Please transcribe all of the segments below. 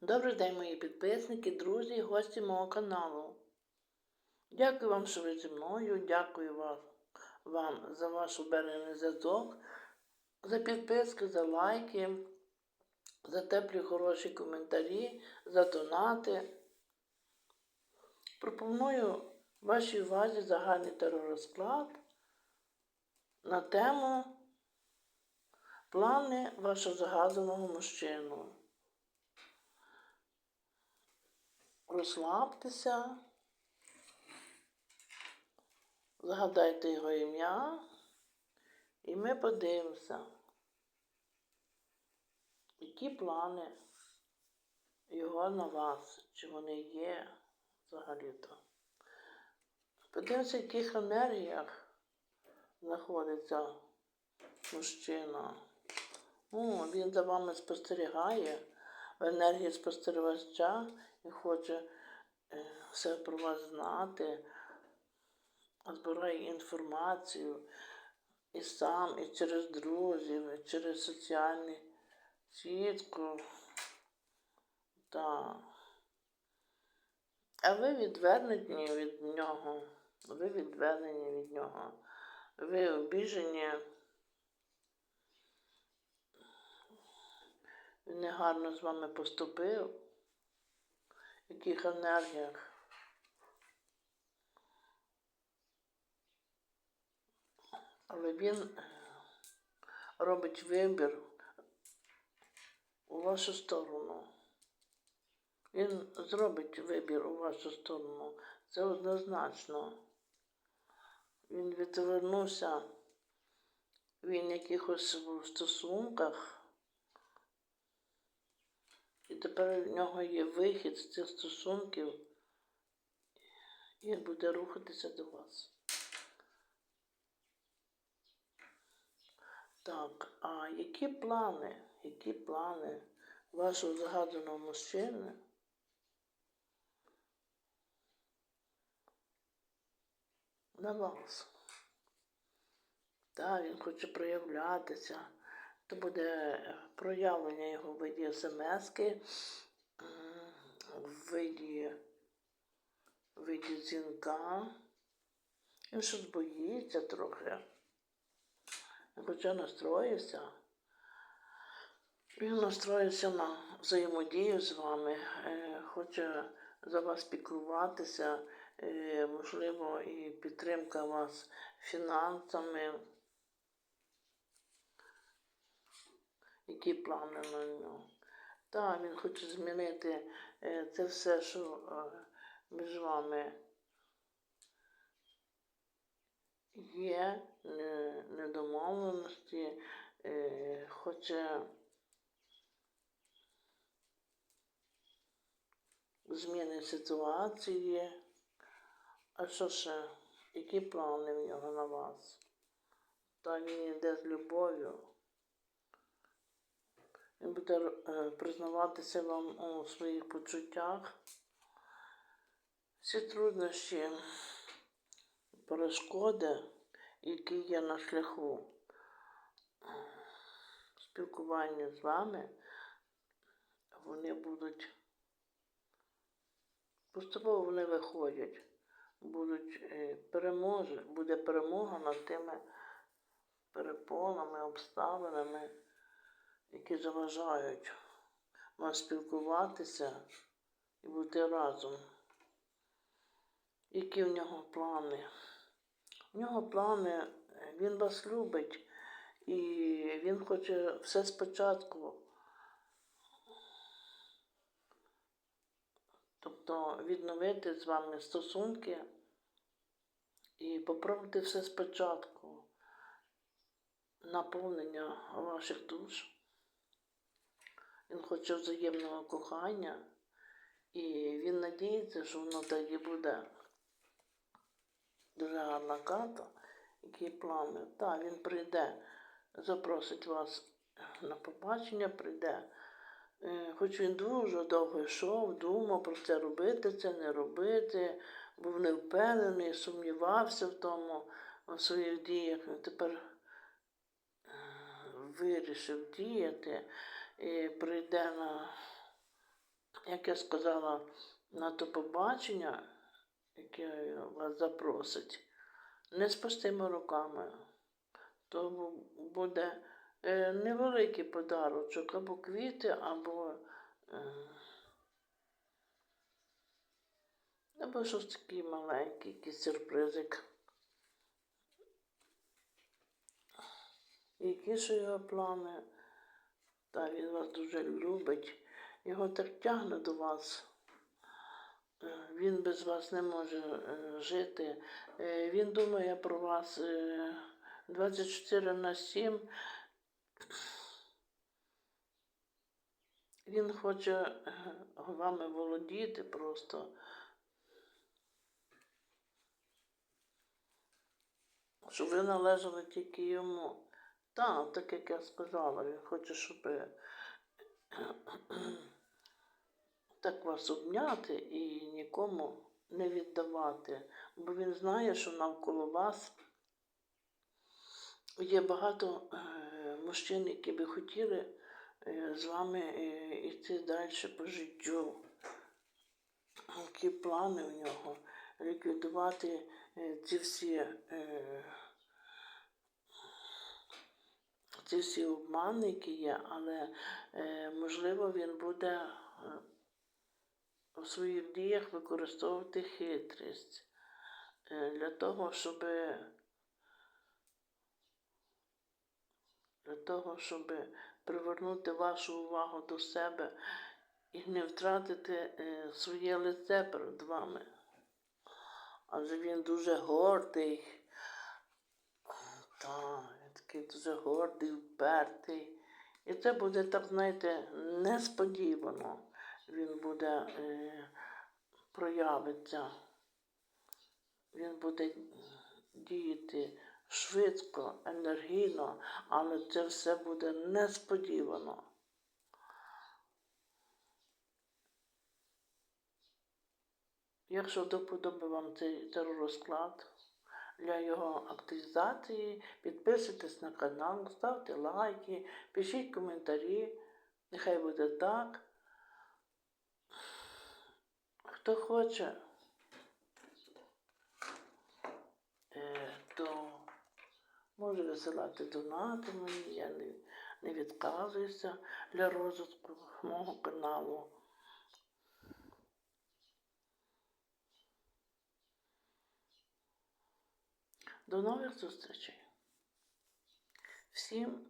Добрий день, мої підписники, друзі і гості мого каналу. Дякую вам, що ви зі мною. Дякую вам, вам за ваш оберений зв'язок, за підписки, за лайки, за теплі хороші коментарі, за донати. Пропоную вашій увазі загальний теророзклад на тему плани вашого загаданого мужчину. Розслабтеся, згадайте його ім'я, і ми подивимося, які плани його на вас, чи вони є взагалі-то. Подивимося, в яких енергіях знаходиться мужчина. О, він за вами спостерігає енергії і хоче е, все про вас знати, збирає інформацію і сам, і через друзів, і через соціальні сітку. Так. А ви відвернені від нього. Ви відвернені від нього. Ви обіжені. Негарно з вами поступив. В яких енергіях. Але він е, робить вибір у вашу сторону. Він зробить вибір у вашу сторону. Це однозначно. Він відвернувся, він якихось в стосунках. І тепер в нього є вихід з цих стосунків, і буде рухатися до вас. Так, а які плани, які плани вашого загаданого мужчини? На вас. Так, він хоче проявлятися. То буде проявлення його в виді смски, в виді, в виді дзвінка. Він щось боїться трохи. Хоча настроївся. Він настроївся на взаємодію з вами, е, хоче за вас піклуватися, е, можливо, і підтримка вас фінансами. Які плани на нього? Так, він хоче змінити е, це все, що е, між вами є, недомовленості, е, хоче зміни ситуації. А що ще? Які плани в нього на вас? Та він йде з любов'ю. Він буде е, признаватися вам у своїх почуттях. Всі труднощі, перешкоди, які є на шляху спілкування з вами, вони будуть поступово вони виходять, будуть е, переможе, буде перемога над тими перепонами, обставинами які заважають вам спілкуватися і бути разом. Які в нього плани? У нього плани, він вас любить, і він хоче все спочатку. Тобто відновити з вами стосунки і попробувати все спочатку. Наповнення ваших душ. Він хоче взаємного кохання, і він надіється, що воно так і буде. Дуже гарна карта, які плани. Так, він прийде, запросить вас на побачення, прийде. Е, Хоч він дуже довго йшов, думав про це робити, це не робити, був невпевнений, сумнівався в тому, в своїх діях. Тепер е, вирішив діяти і прийде на як я сказала, на то побачення, яке вас запросить, не з пустими руками, то буде е, невеликий подарочок, або квіти, або, е, або щось такий маленький, якийсь сюрпризик. Які ж його плани? Та він вас дуже любить. Його так тягне до вас. Е, Він без вас не може е, жити. Е, Він думає про вас е, 24 на 7. Він хоче вами володіти просто. Щоб ви належали тільки йому. Так, так як я сказала, він хоче, щоб е, так вас обняти і нікому не віддавати. Бо він знає, що навколо вас є багато е, мужчин, які би хотіли е, з вами йти далі по життю. Які плани у нього ліквідувати ці всі. Е, ці всі обмани, є, але е, можливо він буде е, у своїх діях використовувати хитрість е, для того, щоб для того, щоб привернути вашу увагу до себе і не втратити своє лице перед вами. Адже він дуже гордий. Так, такий дуже гордий, впертий. І це буде так, знаєте, несподівано. Він буде е, проявиться. Він буде діяти швидко, енергійно, але це все буде несподівано. Якщо до вподоби вам цей теророзклад для його активізації, підписуйтесь на канал, ставте лайки, пишіть коментарі. Нехай буде так. Хто хоче, е, то може висилати донати мені, я не, не відказуюся для розвитку мого каналу. До нових зустрічей. Всім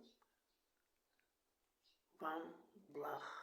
вам благ.